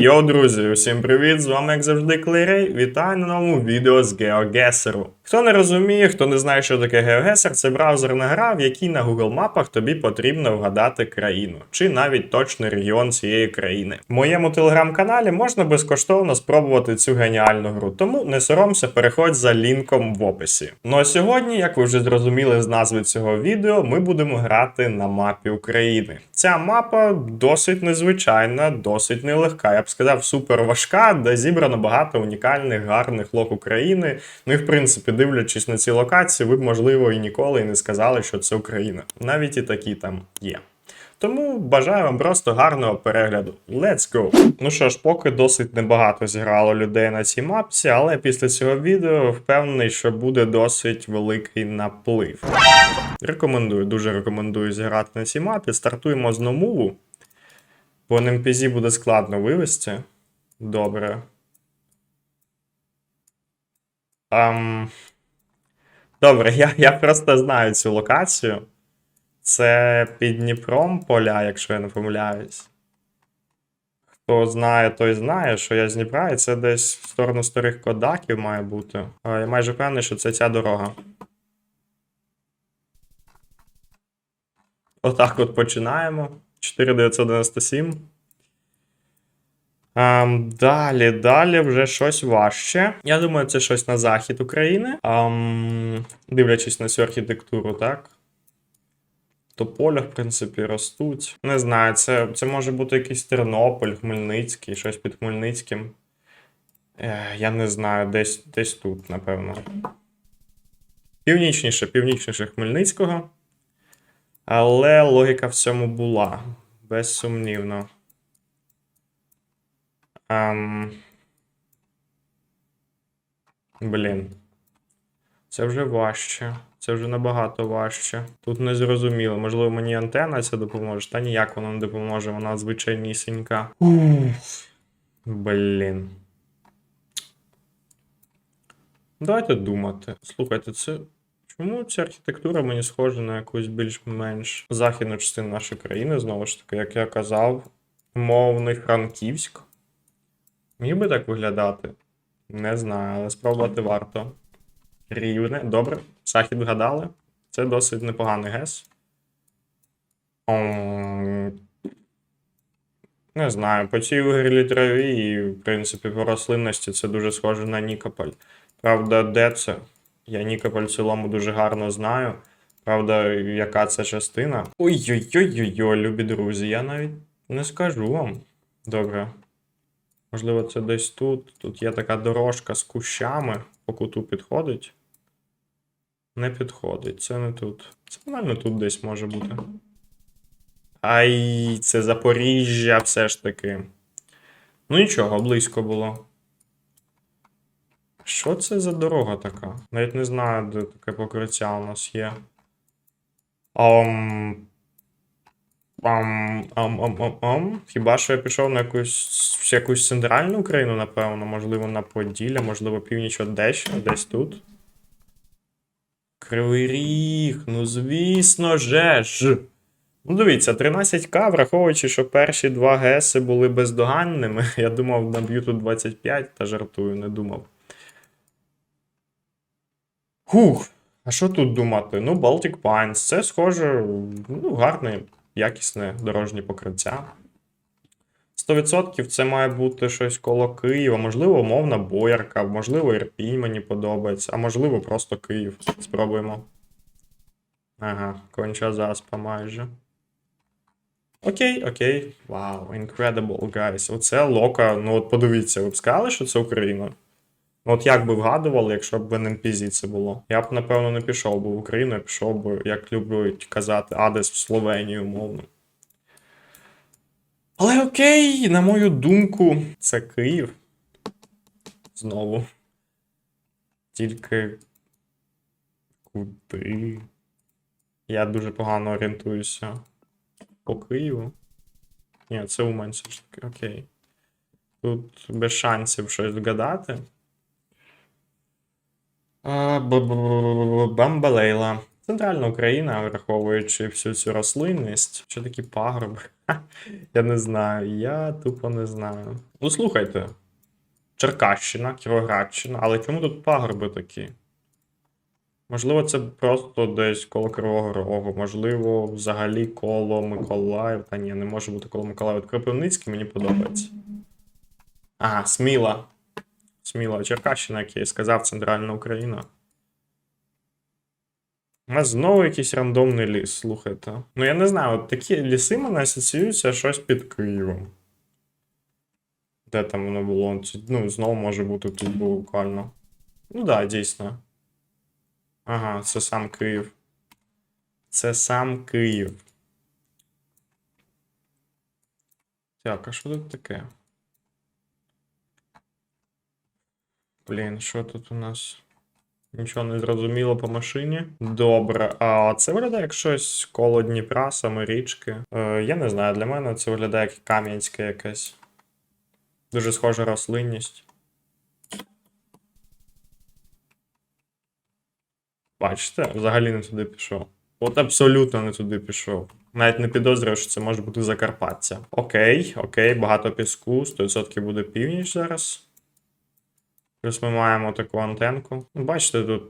Йоу, друзі, усім привіт! З вами, як завжди, Клирей. Вітаю на новому відео з GeoGuessr. Хто не розуміє, хто не знає, що таке GeoGuessr, це браузерна гра, в якій на Google мапах тобі потрібно вгадати країну, чи навіть точний регіон цієї країни. В моєму телеграм-каналі можна безкоштовно спробувати цю геніальну гру, тому не соромся, переходь за лінком в описі. Ну а сьогодні, як ви вже зрозуміли з назви цього відео, ми будемо грати на мапі України. Ця мапа досить незвичайна, досить нелегка. Я б сказав, супер важка, де зібрано багато унікальних, гарних лок України. Ну і в принципі, дивлячись на ці локації, ви б, можливо, і ніколи не сказали, що це Україна. Навіть і такі там є. Тому бажаю вам просто гарного перегляду. Let's go! Ну що ж, поки досить небагато зіграло людей на цій мапці, але після цього відео впевнений, що буде досить великий наплив. Рекомендую, дуже рекомендую зіграти на цій мапі. Стартуємо з Номуву. По NMPZ буде складно вивести. Добре. Ам... Добре, я, я просто знаю цю локацію. Це під Дніпром поля, якщо я не помиляюсь. Хто знає, той знає, що я з Дніпра, і це десь в сторону старих кодаків має бути. Я майже впевнений, що це ця дорога. Отак от починаємо. 4997. Ем, далі, далі вже щось важче. Я думаю, це щось на захід України. Ем, дивлячись на цю архітектуру, так? Тополя, в принципі, ростуть. Не знаю, це, це може бути якийсь Тернопіль, Хмельницький, щось під Хмельницьким. Е, я не знаю, десь, десь тут, напевно. Північніше, північніше Хмельницького. Але логіка в цьому була. Безсумнівно. Ем... Блін. Це вже важче. Це вже набагато важче. Тут не зрозуміло. Можливо, мені антенна ця допоможе. Та ніяк вона не допоможе, вона звичайнісінька. Блін. Давайте думати. Слухайте, це. Чому ця архітектура мені схожа на якусь більш-менш західну частину нашої країни, знову ж таки, як я казав, мовний Франківськ. Міг би так виглядати? Не знаю, але спробувати варто. Рівне. Добре. Захід вгадали. Це досить непоганий гес. Не знаю, по цій вигрілій траві і, в принципі, по рослинності це дуже схоже на Нікополь. Правда, де це? Я Нікополь в цілому дуже гарно знаю. Правда, яка це частина? Ой-ой-ой-ой, любі друзі, я навіть не скажу вам. Добре. Можливо, це десь тут. Тут є така дорожка з кущами, по куту підходить. Не підходить, це не тут. Це банально тут десь може бути. Ай, це Запоріжжя все ж таки. Ну нічого, близько було. Що це за дорога така? Навіть не знаю, де таке покриття у нас є. Ам... Ам, ам, ам, ам, ам. Хіба що я пішов на якусь, якусь центральну Україну, напевно, можливо, на Поділля, можливо, північ Одеща, десь тут. Кривий Ріг, ну звісно же ж. Ну, дивіться, 13к, враховуючи, що перші два ГЕСи були бездоганними. Я думав, наб'ю тут 25, та жартую, не думав. Хух, а що тут думати? Ну, Baltic Pines, це схоже, ну, гарне, якісне дорожнє покриття. 100% це має бути щось коло Києва, можливо, умовна боярка, можливо, Ірпінь мені подобається, а можливо, просто Київ. Спробуємо. Ага, конча заспа майже. Окей, окей. Вау, incredible, guys. Оце лока. Ну, от подивіться, ви б сказали, що це Україна? От як би вгадували, якщо б в NPZ це було? Я б, напевно, не пішов би в Україну, я пішов би, як люблять казати, Адес в Словенію, умовно. Але окей, на мою думку, це Київ. Знову. Тільки. Куди? Я дуже погано орієнтуюся. По Києву. Ні, це Умань все ж таки, окей. Тут без шансів щось вгадати. Бамбалейла. Центральна Україна, враховуючи всю цю рослинність, що такі пагорби. Я не знаю, я тупо не знаю. Ну слухайте. Черкащина, Кіровоградщина, але чому тут пагорби такі? Можливо, це просто десь коло Кривого Рогу, можливо, взагалі коло Миколаїв. Та ні, не може бути коло Миколаїв. Кропивницький мені подобається. Ага, Сміла. Сміла, Черкащина, як я і сказав, Центральна Україна. У нас знову якийсь рандомний ліс, слухайте. Ну я не знаю, от такі ліси мене асоціюються щось під Києвом. Де там воно було? Ну, знову може бути тут буквально. Ну так, да, дійсно. Ага, це сам Київ. Це сам Київ. Так, а що тут таке? Блін, що тут у нас? Нічого не зрозуміло по машині. Добре. А це виглядає як щось коло Дніпра, саме річки. Е, я не знаю, для мене це виглядає як Кам'янське якесь. Дуже схожа рослинність. Бачите, взагалі не туди пішов. От абсолютно не туди пішов. Навіть не підозрював, що це може бути Закарпаття. Окей, окей, багато піску, 100% буде північ зараз. Плюс ми маємо таку антенку. Ну, бачите, тут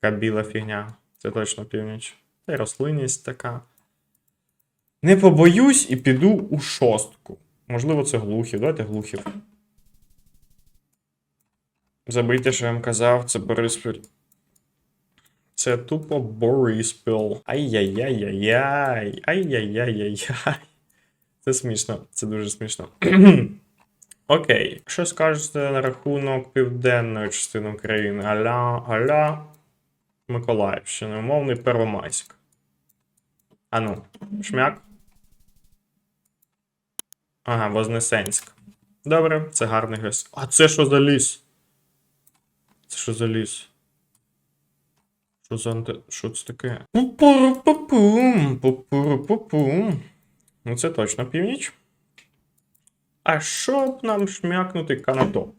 така біла фігня. Це точно північ. Та й рослинність така. Не побоюсь і піду у шостку. Можливо, це глухів. Давайте глухів. Забийте, що я вам казав, це Бориспіль. Це тупо Бориспіл. Ай-яй-яй-яй-яй. Ай-яй-яй-яй-яй. Це смішно, це дуже смішно. Окей. Що скажете на рахунок південної частини України? Аля, аля, Миколаївщини, умовний Первомайськ. Ану, шмяк. Ага, Вознесенськ. Добре, це гарний ліс. А це що за ліс? Це що за ліс? Що за анте... Що це таке? Пу-пу-ру-пу-пум, пу-пу-ру-пу-пум. Ну це точно північ. А що б нам шмякнути канатоп?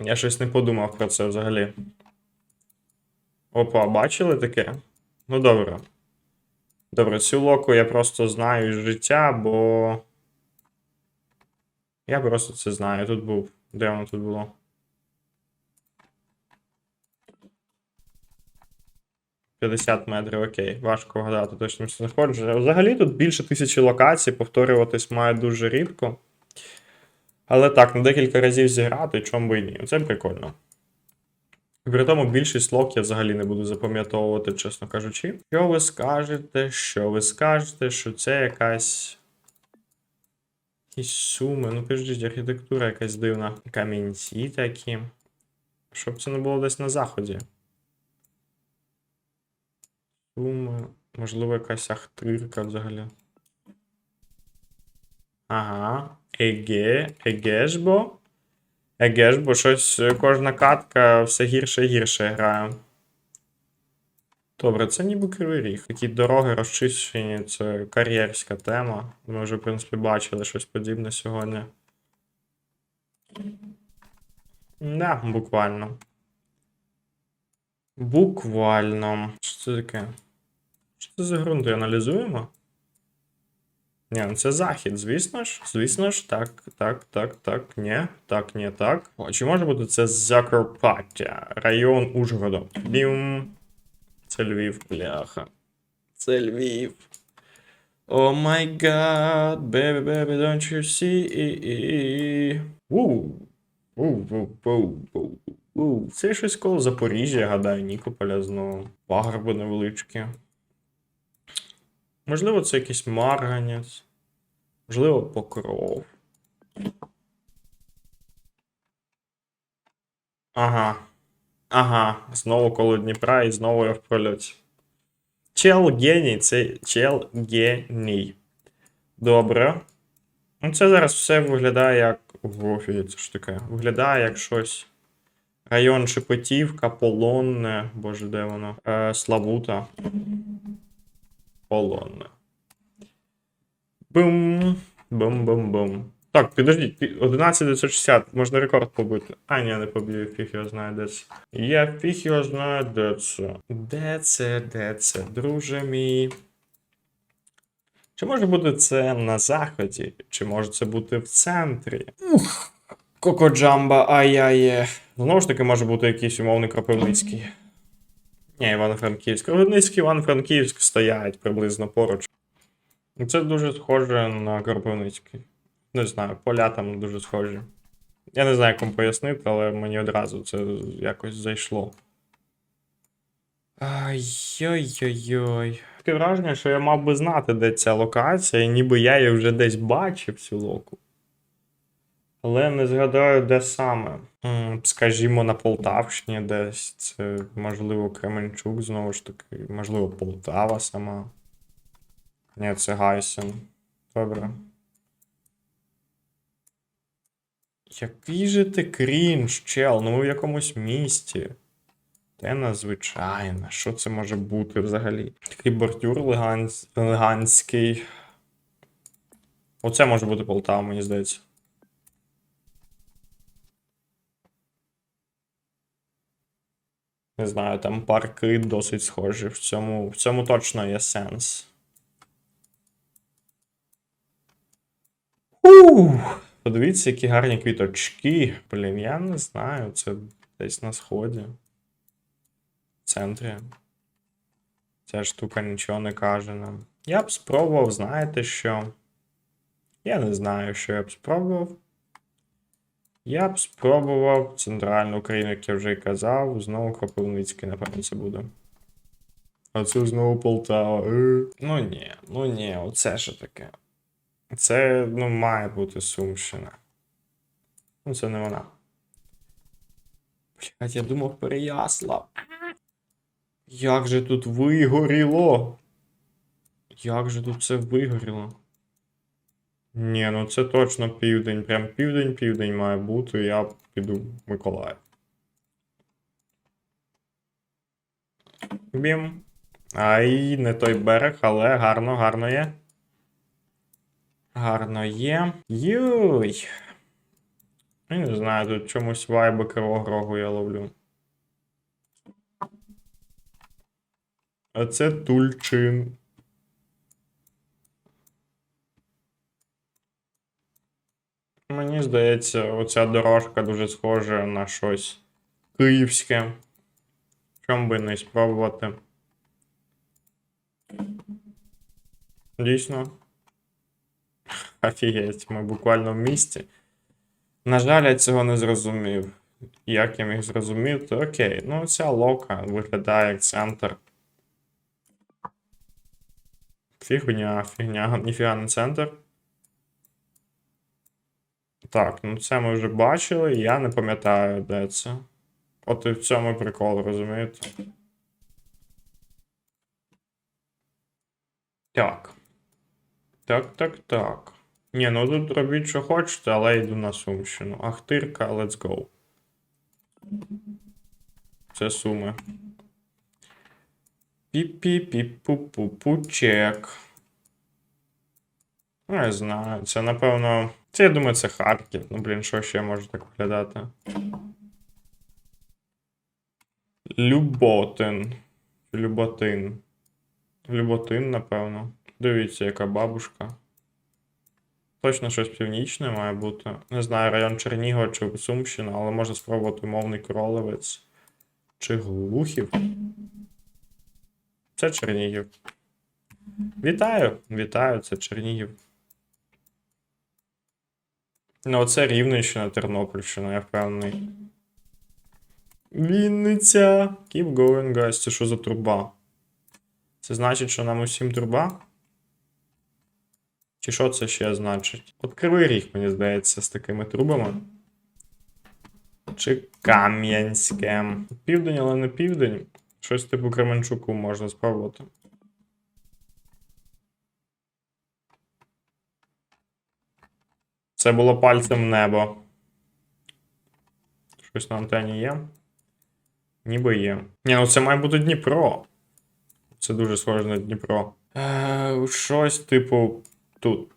Я щось не подумав про це взагалі. Опа, бачили таке? Ну добре. Добре, цю локу я просто знаю з життя, бо. Я просто це знаю. Тут був. Де воно тут було? «50 метрів, окей. Важко вгадати точно знаходження. Взагалі тут більше тисячі локацій, повторюватись має дуже рідко. Але так, на декілька разів зіграти, чому би і ні. Це прикольно. При тому більшість лок я взагалі не буду запам'ятовувати, чесно кажучи. Що ви скажете, що ви скажете, що це якась. Якісь суми. Ну, підождіть, архітектура якась дивна. Камінці такі. Щоб це не було десь на заході. Суми. Можливо, якась ахтирка взагалі. Ага. Еге, еге ж бо. Еге ж, бо щось кожна катка все гірше і гірше грає. Добре, це ніби кривий ріг. Такі дороги розчищені, це кар'єрська тема. Ми вже, в принципі, бачили щось подібне сьогодні. Да, буквально. Буквально. Що це таке? Що це за ґрунти? Аналізуємо? Ні, ну це захід, звісно ж. Звісно ж, так, так, так, так, ні, так, ні, так. О, чи може бути це Закарпаття, район Ужгорода? Бім. Це Львів, бляха. Це Львів. О май гад, baby, baby, don't you see? Це щось коло Запоріжжя, гадаю, Нікополя знову. Пагорби невеличкі. Можливо, це якийсь марганець. Можливо, покров. Ага. Ага. Знову коло Дніпра і знову я в прольоті. Чел геній, це чел геній. Добре. Ну, це зараз все виглядає як. Ого, це ж таке. Виглядає як щось. Район Шепетівка, Полонне. Боже, де воно? Е, Славута. Полонне. Бум. Бум-бум-бум. Так, підождіть, пі- 11960, можна рекорд побити. А, ні, не поб'ю, фіг його знає, де це. Я фіг його знаю, де це. Де це, де це, друже мій. Чи може бути це на заході, чи може це бути в центрі? Ух, Кокоджамба, ай-яє. Знову ж таки, може бути якийсь умовний Кропивницький. Ні, Івано-Франківськ. Кропивницький, Івано-Франківськ стоять приблизно поруч. Це дуже схоже на Кропивницький. Не знаю, поля там дуже схожі. Я не знаю, як вам пояснити, але мені одразу це якось зайшло. Ай-йой-йой-йой. Таке враження, що я мав би знати, де ця локація, і ніби я її вже десь бачив цю локу. Але не згадаю, де саме. Скажімо, на Полтавщині десь. Це, можливо, Кременчук, знову ж таки, можливо, Полтава сама. Ні, це Гайсен. Добре. Який же ти крінж, чел? Ну ми в якомусь місті. Те надзвичайно. Що це може бути взагалі? Такий бордюр леганс... елегантський. Оце може бути Полтава, мені здається. Не знаю, там парки досить схожі. В цьому, в цьому точно є сенс. Ух! Подивіться, які гарні квіточки. Блін, я не знаю, це десь на сході. В центрі. Ця штука нічого не каже нам. Я б спробував, знаєте що? Я не знаю, що я б спробував. Я б спробував центральну Україну, як я вже і казав, знову Кропивницький, напевно, це буде. А це знову Полтава. Е. Ну ні, ну ні, оце що таке. Це, ну, має бути Сумщина. Ну, це не вона. Блять, я думав Переяслав. Як же тут вигоріло? Як же тут це вигоріло? Ні, ну це точно південь. Прям південь-південь має бути. Я піду в Миколаїв. Бім. Ай, не той берег, але гарно, гарно є. Гарно є. Юй. Я не знаю, тут чомусь вайби Кривого я ловлю. А це Тульчин. Мені здається, оця дорожка дуже схожа на щось київське. Чом би не спробувати. Дійсно. Офігеть, ми буквально в місті. На жаль, я цього не зрозумів. Як я міг зрозуміти? Окей, ну ця лока виглядає як центр. Фігня, фігня, ніфіга не центр. Так, ну це ми вже бачили, я не пам'ятаю, де це. От і в цьому прикол, розумієте? Так. Так, так, так. Ні, ну тут робіть, що хочете, але йду на Сумщину. Ахтирка, let's go. Це суми. Пі-пі-пі-пу-пу-пу-чек. Ну, я знаю, це напевно. Це я думаю, це Харків. Ну, блін, що ще може так виглядати? Люботин. Люботин. Люботин, напевно. Дивіться, яка бабушка. Точно щось північне має бути. Не знаю, район Чернігова чи Сумщина, але можна спробувати мовний кролевець. Чи Глухів. Це Чернігів. Вітаю! Вітаю, це Чернігів. Ну, оце Рівненщина, Тернопільщина, я впевнений. Вінниця. Keep going, guys. Це що за труба? Це значить, що нам усім труба? Чи що це ще значить? От кривий ріг, мені здається, з такими трубами. Чи Кам'янське. Південь, але не південь. Щось типу Кременчуку можна спробувати. Це було пальцем в небо. Щось на антені є. Ніби є. Ні, ну це має бути Дніпро. Це дуже схоже на Дніпро. Е, Щось, типу, тут.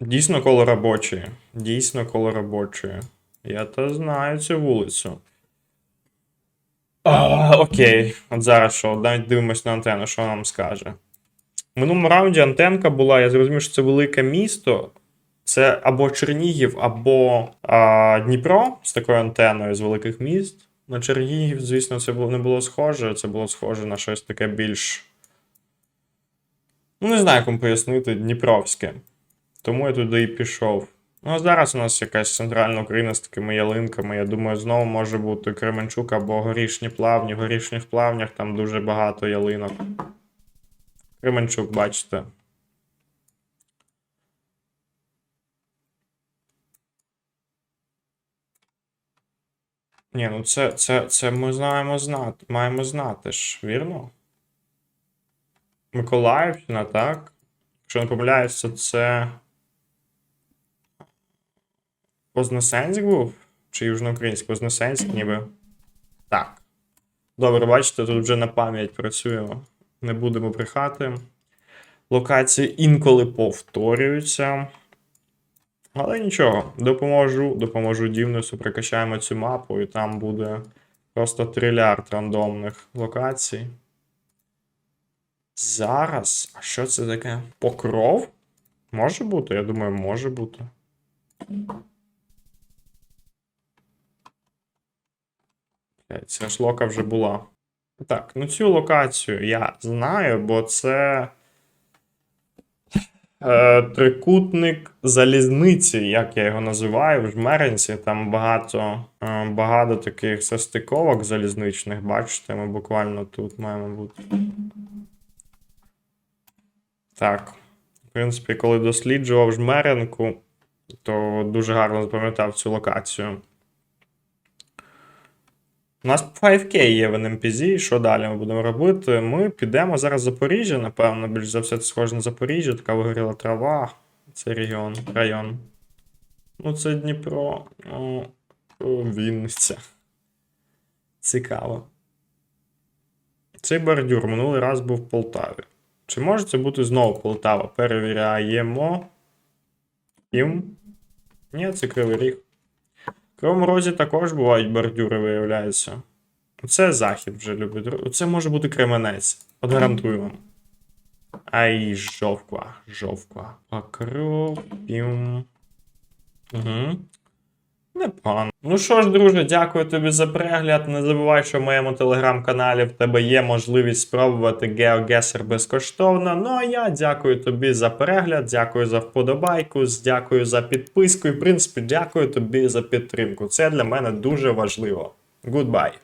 Дійсно коло робочі. Дійсно коло робочої. Я то знаю цю вулицю. А, окей, от зараз що, навіть дивимось на антенну, що нам скаже. В минулому раунді антенка була, я зрозумів, що це велике місто. Це або Чернігів, або а, Дніпро з такою антеною з великих міст. На Чернігів, звісно, це було, не було схоже. Це було схоже на щось таке більш. Ну, не знаю, як вам пояснити, Дніпровське. Тому я туди і пішов. Ну, а зараз у нас якась центральна Україна з такими ялинками. Я думаю, знову може бути Кременчук або горішні плавні. В горішніх плавнях там дуже багато ялинок. Кременчук, бачите. Ні, ну це, це, це ми знаємо знати, маємо знати ж, вірно? Миколаївщина, так? Якщо не помиляюся, це. Вознесенськ був? Чи южноукраїнський? Вознесенськ, ніби. Так. Добре, бачите, тут вже на пам'ять працюємо. Не будемо брехати. Локації інколи повторюються. Але нічого, допоможу, допоможу Дівнесу, прикачаємо цю мапу, і там буде просто трильярд рандомних локацій. Зараз. А що це таке? Покров? Може бути? Я думаю, може бути. Ця ж лока вже була. Так, ну цю локацію я знаю, бо це. Е, трикутник залізниці, як я його називаю, в Жмеринці. Там багато, е, багато таких состиковок залізничних. Бачите, ми буквально тут маємо бути. Так. В принципі, коли досліджував Жмеринку, то дуже гарно запам'ятав цю локацію. У нас 5К є в NMPZ, що далі ми будемо робити? Ми підемо зараз в Запоріжжя, напевно, більш за все це схоже на Запоріжжя, така вигоріла трава. Це регіон, район. Ну, це Дніпро. О, о, Вінниця. Цікаво. Цей бордюр минулий раз був в Полтаві. Чи може це бути знову Полтава? Перевіряємо. Ім. Ні, це Кривий Ріг. В Кривому Розі також бувають бордюри, виявляється. Це захід вже любить. Це може бути Кременець. От гарантую вам. Ай, жовква, жовква. Покров, пім. Угу. Непогано. Ну що ж, друже, дякую тобі за перегляд. Не забувай, що в моєму телеграм-каналі в тебе є можливість спробувати GeoGuessr безкоштовно. Ну а я дякую тобі за перегляд, дякую за вподобайку, дякую за підписку і, в принципі, дякую тобі за підтримку. Це для мене дуже важливо. Goodbye.